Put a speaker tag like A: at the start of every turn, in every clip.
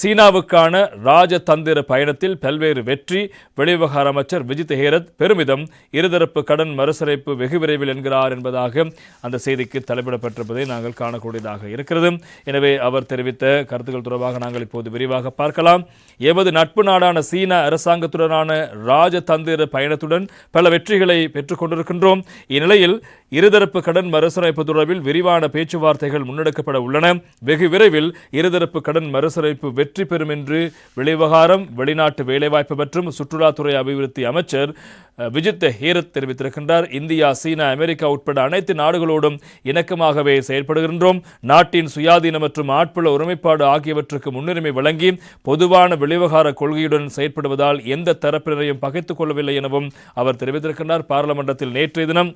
A: சீனாவுக்கான ராஜதந்திர பயணத்தில் பல்வேறு வெற்றி வெளிவிவகார அமைச்சர் விஜித் ஹேரத் பெருமிதம் இருதரப்பு கடன் மறுசரைப்பு வெகு விரைவில் என்கிறார் என்பதாக அந்த செய்திக்கு தலைப்பிடப்பட்டிருப்பதை நாங்கள் காணக்கூடியதாக இருக்கிறது. எனவே அவர் தெரிவித்த கருத்துக்கள் தொடர்பாக நாங்கள் இப்போது விரிவாக பார்க்கலாம். எமது நட்பு நாடான சீன அரசாங்கத்துடனான ராஜதந்திர பயணத்துடன் பல வெற்றிகளை பெற்றுக் கொண்டிருக்கின்றோம். இந்நிலையில் இருதரப்பு கடன் மறுசீரமைப்பு தொடர்பில் விரிவான பேச்சுவார்த்தைகள் முன்னெடுக்கப்பட உள்ளன. வெகு விரைவில் இருதரப்பு கடன் மறுசீரமைப்பு வெற்றி பெறும் என்று வெளிவகாரம் வெளிநாட்டு வேலைவாய்ப்பு மற்றும் சுற்றுலாத்துறை அபிவிருத்தி அமைச்சர் விஜித் ஹீரத் தெரிவித்திருக்கின்றார். இந்தியா சீனா அமெரிக்கா உட்பட அனைத்து நாடுகளோடும் இணக்கமாகவே செயல்படுகின்றோம். நாட்டின் சுயாதீனம் மற்றும் ஆட்புல ஒருமைப்பாடு ஆகியவற்றுக்கு முன்னுரிமை வழங்கி பொதுவான வெளிவகார கொள்கையுடன் செயற்படுவதால் எந்த தரப்பினரையும் பகைத்துக் கொள்ளவில்லை எனவும் அவர் தெரிவித்திருக்கின்றார். பாராளுமன்றத்தில் நேற்றைய தினம்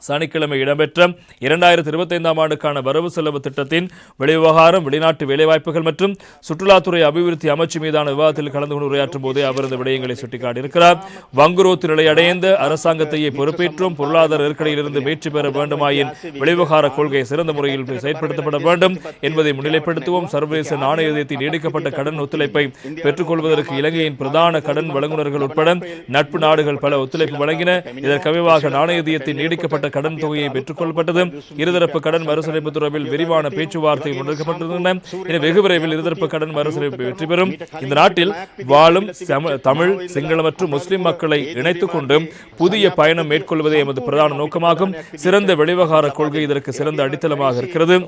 A: சனிக்கிழமை இடம்பெற்ற இரண்டாயிரத்தி இருபத்தைந்தாம் ஆண்டுக்கான வரவு செலவு திட்டத்தின் வெளிவிவகாரம் வெளிநாட்டு வேலைவாய்ப்புகள் மற்றும் சுற்றுலாத்துறை அபிவிருத்தி அமைச்சு மீதான விவாதத்தில் கலந்து கொண்டு உரையாற்றும் போதே அவர் இந்த விடயங்களை சுட்டிக்காட்டியிருக்கிறார். வங்குரோத்து நிலையடைந்த அரசாங்கத்தையே பொறுப்பேற்றும் பொருளாதார நெருக்கடியிலிருந்து மீட்சி பெற வேண்டுமாயின் வெளிவிவகார கொள்கை சிறந்த முறையில் செயற்படுத்தப்பட வேண்டும் என்பதை முன்னிலைப்படுத்துவோம். சர்வதேச நாணயத்தில் நீடிக்கப்பட்ட கடன் ஒத்துழைப்பை பெற்றுக்கொள்வதற்கு இலங்கையின் பிரதான கடன் வழங்குநர்கள் உட்பட நட்பு நாடுகள் பல ஒத்துழைப்பு வழங்கின. இதற்கமைவாக நாணயத்தின் நீடிக்கப்பட்ட கடன் தொகையை பெற்றுக் கொள்ளப்பட்டது இருதரப்பு கடன் மறுசீரமைப்பு தொடர்பில் விரிவான பேச்சுவார்த்தை முன்னெடுக்கப்பட்டிருந்தன. என வெகு விரைவில் இருதரப்பு கடன் மறுசீரமைப்பு வெற்றி பெறும். இந்த நாட்டில் வாழும் தமிழ் சிங்கள மற்றும் முஸ்லிம் மக்களை இணைத்துக் கொண்டு புதிய பயணம் மேற்கொள்வதே எமது பிரதான நோக்கமாகும். சிறந்த வெளிவகார கொள்கை இதற்கு சிறந்த அடித்தளமாக இருக்கிறது.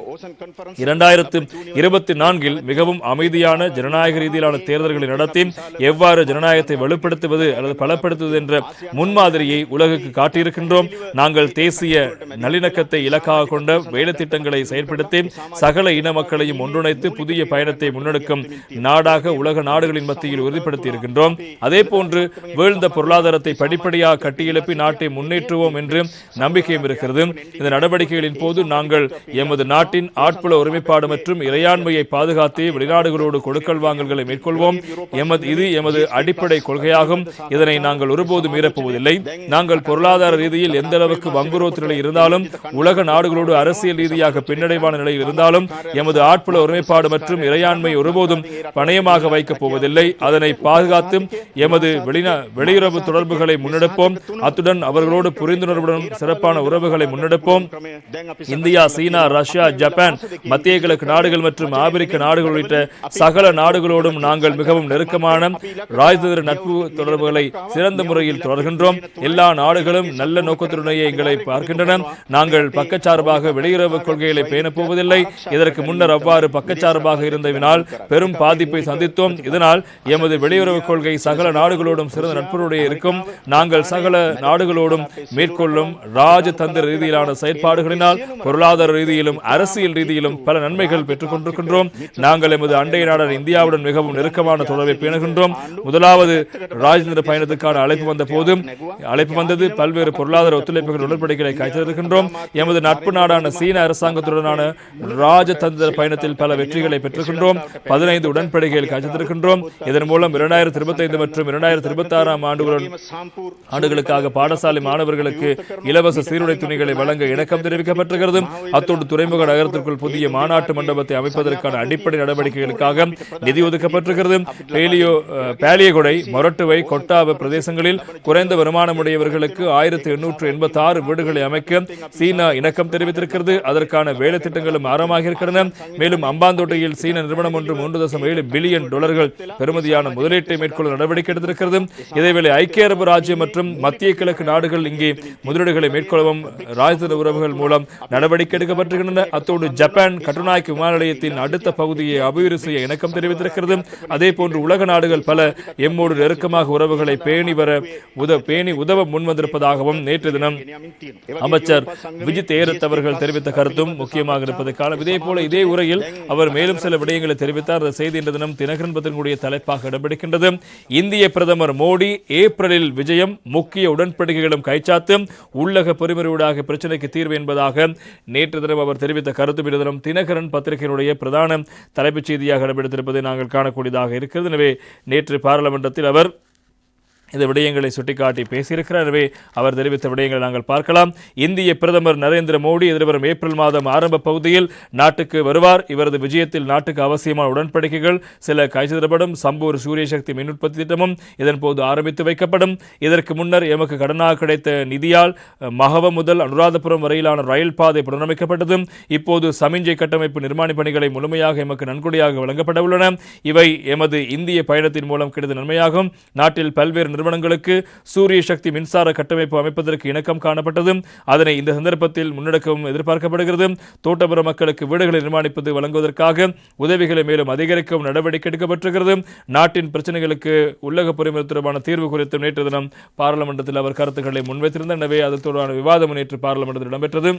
A: இரண்டாயிரத்து இருபத்தி நான்கில் மிகவும் அமைதியான ஜனநாயக ரீதியிலான தேர்தல்களை நடத்தி எவ்வாறு ஜனநாயகத்தை வலுப்படுத்துவது அல்லது பலப்படுத்துவது என்ற முன்மாதிரியை உலகுக்கு காட்டியிருக்கின்றோம். நாங்கள் தேசிய நல்லிணக்கத்தை இலக்காக கொண்ட வேலைத்திட்டங்களை செயல்படுத்தி சகல இன மக்களையும் ஒன்றிணைத்து புதிய பயணத்தை முன்னெடுக்கும் நாடாக உலக நாடுகளின் மத்தியில் உறுதிப்படுத்தி இருக்கின்றோம் அதே போன்று வீழ்ந்த பொருளாதாரத்தை படிப்படியாக கட்டியெழுப்பி நாட்டை முன்னேற்றுவோம் என்று நம்பிக்கையும் இருக்கிறது. இந்த நடவடிக்கைகளின் போது நாங்கள் எமது நாட்டின் ஆட்புல ஒருமைப்பாடு மற்றும் இறையாண்மையை பாதுகாத்து வெளிநாடுகளோடு கொடுக்கல் வாங்கல்களை மேற்கொள்வோம். எமது இது எமது அடிப்படை கொள்கையாகும். இதனை நாங்கள் ஒருபோதும் மீறப்போவதில்லை. நாங்கள் பொருளாதார ரீதியில் எந்த அளவுக்கு வங்குரோத்து நிலை இருந்தாலும் உலக நாடுகளோடு அரசியல் ரீதியாக பின்னடைவான நிலையில் இருந்தாலும் எமது ஆட்புல ஒருமைப்பாடு மற்றும் இறையாண்மை ஒருபோதும் பணயமாக வைக்கப் போவதில்லை. அதனை பாதுகாத்து எமது வெளியுறவு தொடர்புகளை முன்னெடுப்போம். அத்துடன் அவர்களோடு புரிந்துணர்வுடன் சிறப்பான உறவுகளை முன்னெடுப்போம். இந்தியா சீனா ரஷ்யா ஜப்பான் மத்திய கிழக்கு நாடுகள் மற்றும் ஆப்பிரிக்க நாடுகள் உள்ளிட்ட சகல நாடுகளோடும் நாங்கள் மிகவும் நெருக்கமான ராஜதந்திர நட்பு தொடர்புகளை சிறந்த முறையில் தொடர்கின்றோம். எல்லா நாடுகளும் நல்ல நோக்கத்துடனேயே எங்களை பார்க்கின்றன நாங்கள் பக்கச்சார்பாக வெளியுறவு கொள்கைகளை பேணப்போவதில்லை. இதற்கு முன்னர் அவ்வாறு பக்கச்சார்பாக இருந்தவினால் பெரும் பாதிப்பை சந்தித்தோம். இதனால் எமது வெளியுறவு கொள்கை சகல நாடுகளோடும் சிறந்த நட்புடைய இருக்கும். நாங்கள் சகல நாடுகளோடும் மேற்கொள்ளும் ராஜதந்திர ரீதியிலான செயற்பாடுகளினால் பொருளாதார ரீதியிலும் அரசியல் ரீதியிலும் பல நன்மைகள் பெற்றுக் கொண்டிருக்கின்றோம். நாங்கள் எமது அண்டை நாடான இந்தியாவுடன் மிகவும் நெருக்கமான தொடர்பை பேணுகின்றோம். முதலாவது ராஜதந்திர பயணத்துக்கான அழைப்பு வந்த போதும் அழைப்பு வந்தது பல்வேறு பொருளாதார ஒத்துழைப்புகள் உடன்படிக்கைகளை கைத்திருக்கின்றோம் எமது நட்பு நாடான சீன அரசாங்கத்துடனான ராஜதந்திர பயணத்தில் பல வெற்றிகளை பெற்றிருக்கின்றோம். பதினைந்து உடன்படிக்கைகள் கைத்திருக்கின்றோம் இதன் மூலம் இரண்டாயிரத்தி இருபத்தைந்து மற்றும் இரண்டாயிரத்தி இருபத்தி ஆறாம் ஆண்டுகளுடன் ஆண்டுகளுக்காக பாடசாலை மாணவர்களுக்கு இலவச சீருடை துணிகளை வழங்க இணக்கம் தெரிவிக்கப்பட்டிருக்கிறது. அத்தோடு துறைமுக நகரத்திற்குள் புதிய மாநாட்டு மண்டபத்தை அமைப்பதற்கான அடிப்படை நடவடிக்கைகளுக்காக நிதி ஒதுக்கப்பட்டிருக்கிறது. பேலியோ அஹ், மொரட்டுவை கொட்டாவ பிரதேசங்களில் குறைந்த வருமானமுடையவர்களுக்கு ஆயிரத்தி எண்ணூற்று எண்பத்தி ஆறு வீடுகளை அமைக்க சீனா இணக்கம் தெரிவித்திருக்கிறது. அதற்கான வேலை திட்டங்களும் ஆரம்பமாக இருக்கின்றன. மேலும் அம்பாந்தோட்டையில் சீன நிறுவனம் ஒன்று மூன்று தசம் ஏழு பில்லியன் டாலர்கள் பெறுமதியான முதலீட்டை மேற்கொள்ள நடவடிக்கை எடுத்திருக்கிறது. இதேவேளை ஐக்கிய அரபு ராஜ்யம் மற்றும் மத்திய கிழக்கு நாடுகள் இங்கே முதலீடுகளை மேற்கொள்ளவும் ராஜதந்திர உறவுகள் மூலம் நடவடிக்கை எடுக்கப்பட்டிருக்கின்றன. அத்தோடு ஜப்பான் கட்டுநாயக்க விமான நிலையத்தின் அடுத்த பகுதியை அபிவிருத்தி செய்ய இணக்கம் தெரிவித்திருக்கிறது. அதே போன்று உலக நாடுகள் பல எம்மோடு நெருக்கமாக உறவுகளை பேணி வர உத பேணி உதவ முன்வந்திருப்பதாகவும் நேற்று தினம் அமைச்சர் விஜித் ஏரத் அவர்கள் தெரிவித்த கருத்தும் முக்கியமாக இருப்பதை காலம் இதே போல இதே உரையில் அவர் மேலும் சில விடயங்களை தெரிவித்தார். அந்த செய்தி இன்று தினம் தினகரன் பத்திரிகையுடைய தலைப்பாக இடம்பிடிக்கின்றது இந்திய பிரதமர் மோடி ஏப்ரலில் விஜயம் முக்கிய உடன்படிக்கைகளும் கைச்சாத்து உள்ளக பொறிமுறையூடாக பிரச்சனைக்கு தீர்வு என்பதாக நேற்று தினம் அவர் தெரிவித்த கருத்து தினம் தினகரன் பத்திரிகையினுடைய பிரதான தலைப்புச் செய்தியாக இடம்பெடுத்திருப்பதை நாங்கள் காணக்கூடியதாக இருக்கிறது. எனவே நேற்று பாராளுமன்றத்தில் அவர் இந்த விடயங்களை சுட்டிக்காட்டி பேசியிருக்கிறார் எனவே அவர் தெரிவித்த விடயங்களை நாங்கள் பார்க்கலாம். இந்திய பிரதமர் நரேந்திர மோடி எதிர்வரும் ஏப்ரல் மாதம் ஆரம்ப பகுதியில் நாட்டுக்கு வருவார். இவரது விஜயத்தில் நாட்டுக்கு அவசியமான உடன்படிக்கைகள் சில கைச்சிதப்படும் சம்பூர் சூரிய சக்தி மின் உற்பத்தி திட்டமும் இதன்போது ஆரம்பித்து வைக்கப்படும். இதற்கு முன்னர் எமக்கு கடனாக கிடைத்த நிதியால் மகவ முதல் அனுராதபுரம் வரையிலான ரயில் பாதை புனரமைக்கப்பட்டது இப்போது சமிஞ்சை கட்டமைப்பு நிர்மாண பணிகளை முழுமையாக எமக்கு நன்கொடையாக வழங்கப்பட உள்ளன. இவை எமது இந்திய பயணத்தின் மூலம் கிடைத்த நன்மையாகும். நாட்டில் பல்வேறு நிறுவனங்களுக்கு சூரிய சக்தி மின்சார கட்டமைப்பு அமைப்பதற்கு இணக்கம் காணப்பட்டது. அதனை இந்த சந்தர்ப்பத்தில் முன்னெடுக்கவும் எதிர்பார்க்கப்படுகிறது. தோட்டப்புற மக்களுக்கு வீடுகளை நிர்மாணிப்பது வழங்குவதற்காக உதவிகளை மேலும் அதிகரிக்கவும் நடவடிக்கை எடுக்கப்பட்டிருக்கிறது. நாட்டின் பிரச்சனைகளுக்கு உள்ளக பொறிமுறை தொடர்பான தீர்வு குறித்து நேற்று தினம் பாராளுமன்றத்தில் அவர் கருத்துக்களை முன்வைத்திருந்தார் எனவே அது தொடர்பான விவாதம் நேற்று பாராளுமன்றத்தில் இடம்பெற்றது.